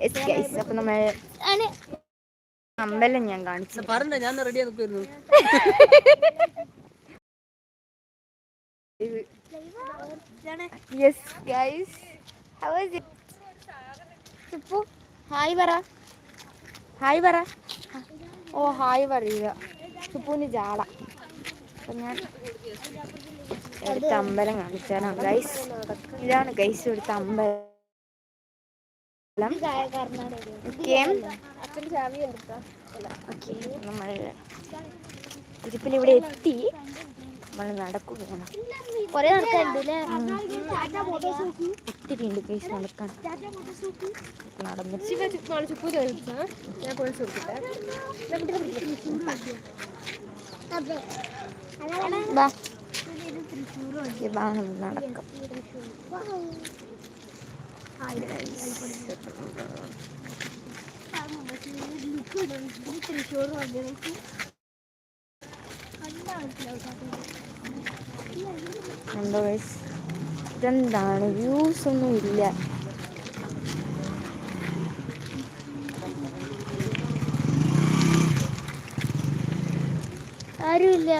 Yes, guys. അപ്പൊ നമ്മൾ അമ്പലം ഞാൻ കാണിച്ചു. പറഞ്ഞ ഞാൻ റെഡി ആക്കുന്നു yes guys how is it hi പറ ഹായ് പറ ഓ ഹായ് പറയുക സുപ്പുവിന് ജാള അപ്പം ഞാൻ ഇവിടുത്തെ അമ്പലം കാണിച്ചാണ്. ഗൈസ് ഇതാണ് ഗൈസ് ഇവിടുത്തെ അമ്പലം. ഓക്കെ ഓക്കെ നമ്മൾ ഇതിപ്പിൽ ഇവിടെ എത്തി. നമ്മൾ നടക്കുകയാണ് കൊറേ നടക്കാനുണ്ട് ഒത്തിരി ഉണ്ട് കേസ് നടക്കാൻ. നടന്നിട്ട്. നമുക്ക് നടക്കാം. തൃശ്ശൂർ വന്നിട്ട്. എന്താ ഗൈസ് ഇതെന്താണ്? വ്യൂസ് ഒന്നും ഇല്ല. ആരുമില്ല.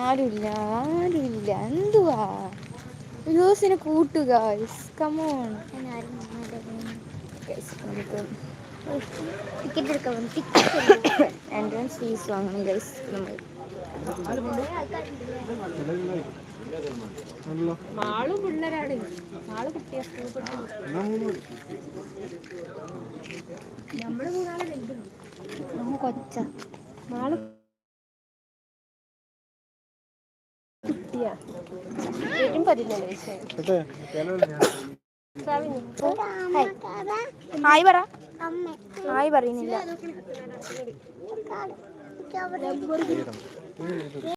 ആരുമില്ല ആരുമില്ല. എന്തുവാ? വ്യൂസിനെ കൂട്ടുക കമോൺ ടിക്കറ്റ് എടുക്കാൻ എൻട്രൻസ് ഫീസ് വാങ്ങണം ഗൈസ് നമ്മൾ മാളും പിള്ളേരാണ്. മാൾ കുട്ടിയാ നമ്മൾ കൊച്ച. Mall hi. പറ. ഹായ് പറയുന്നില്ല.